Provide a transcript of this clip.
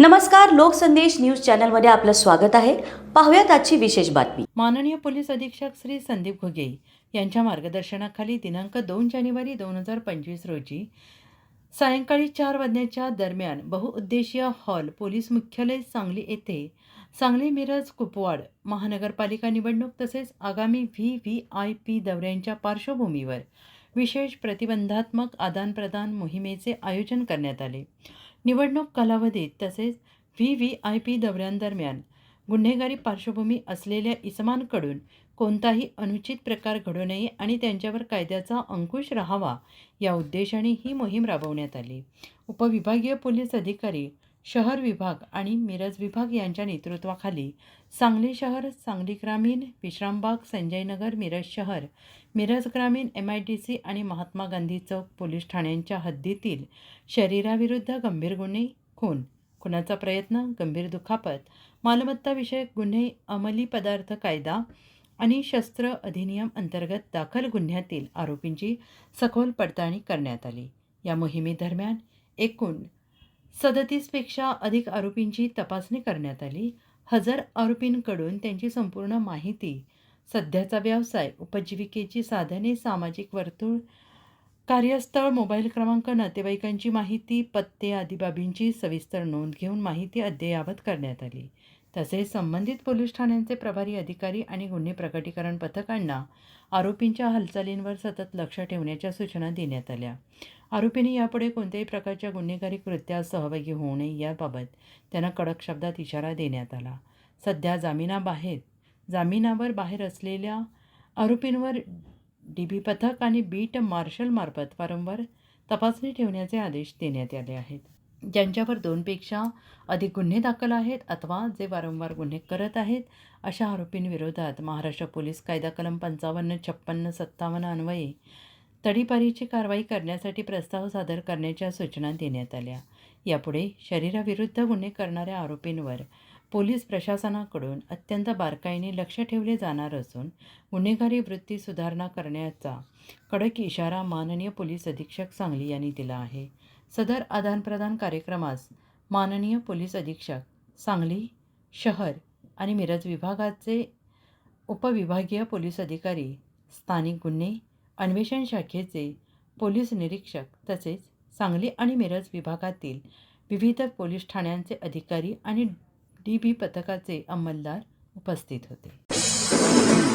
नमस्कार लोकसंदेश न्यूज चॅनलमध्ये आपलं स्वागत आहे. पाहुयात आजची विशेष बातमी. माननीय पोलीस अधीक्षक श्री संदीप घुगे यांच्या मार्गदर्शनाखाली दिनांक दोन जानेवारी दोन हजार पंचवीस रोजी सायंकाळी चार वाजण्याच्या दरम्यान बहुउद्देशीय हॉल पोलीस मुख्यालय सांगली येथे सांगली मिरज कुपवाड महानगरपालिका निवडणूक तसेच आगामी व्ही व्ही आय पी दौऱ्यांच्या पार्श्वभूमीवर विशेष प्रतिबंधात्मक आदानप्रदान मोहिमेचे आयोजन करण्यात आले. निवडणूक कालावधीत तसेच व्ही व्ही आय पी दौऱ्यांदरम्यान गुन्हेगारी पार्श्वभूमी असलेल्या इसमांकडून कोणताही अनुचित प्रकार घडू नये आणि त्यांच्यावर कायद्याचा अंकुश राहावा या उद्देशाने ही मोहीम राबवण्यात आली. उपविभागीय पोलीस अधिकारी शहर विभाग आणि मिरज विभाग यांच्या नेतृत्वाखाली सांगली शहर सांगली ग्रामीण विश्रामबाग संजयनगर मिरज शहर मिरज ग्रामीण एम आय डी सी आणि महात्मा गांधी चौक पोलीस ठाण्यांच्या हद्दीतील शरीराविरुद्ध गंभीर गुन्हे खून. खुनाचा प्रयत्न गंभीर दुखापत मालमत्ताविषयक गुन्हे अंमली पदार्थ कायदा आणि शस्त्र अधिनियम अंतर्गत दाखल गुन्ह्यातील आरोपींची सखोल पडताळणी करण्यात आली. या मोहिमेदरम्यान एकूण सदतीसपेक्षा अधिक आरोपींची तपासणी करण्यात आली. हजर आरोपींकडून त्यांची संपूर्ण माहिती सध्याचा व्यवसाय उपजीविकेची साधने सामाजिक वर्तुळ कार्यस्थळ मोबाईल क्रमांक नातेवाईकांची माहिती पत्ते आदी बाबींची सविस्तर नोंद घेऊन माहिती अद्ययावत करण्यात आली. तसेच संबंधित पोलीस ठाण्यांचे प्रभारी अधिकारी आणि गुन्हे प्रकटीकरण पथकांना आरोपींच्या हालचालींवर सतत लक्ष ठेवण्याच्या सूचना देण्यात आल्या. आरोपींनी यापुढे कोणत्याही प्रकारच्या गुन्हेगारी कृत्यात सहभागी होऊ नये याबाबत त्यांना कडक शब्दात इशारा देण्यात आला. सध्या जामिनाबाहेर जामिनावर बाहेर असलेल्या आरोपींवर डी बी पथक आणि बीट मार्शलमार्फत वारंवार तपासणी ठेवण्याचे आदेश देण्यात आले आहेत. ज्यांच्यावर दोनपेक्षा अधिक गुन्हे दाखल आहेत अथवा जे वारंवार गुन्हे करत आहेत अशा आरोपींविरोधात महाराष्ट्र पोलीस कायदा कलम पंचावन्न छप्पन्न सत्तावन्न अन्वये तडीपारीची कारवाई करण्यासाठी प्रस्ताव सादर करण्याच्या सूचना देण्यात आल्या. यापुढे शरीराविरुद्ध गुन्हे करणाऱ्या आरोपींवर पोलीस प्रशासनाकडून अत्यंत बारकाईने लक्ष ठेवले जाणार असून गुन्हेगारी वृत्ती सुधारणा करण्याचा कडक इशारा माननीय पोलीस अधीक्षक सांगली यांनी दिला आहे. सदर आदानप्रदान कार्यक्रमास माननीय पोलीस अधीक्षक सांगली शहर आणि मिरज विभागाचे उपविभागीय पोलीस अधिकारी स्थानिक गुन्हे अन्वेषण शाखेचे पोलीस निरीक्षक तसेच सांगली आणि मिरज विभागातील विविध पोलीस ठाण्यांचे अधिकारी आणि डी बी पथकाचे अंमलदार उपस्थित होते.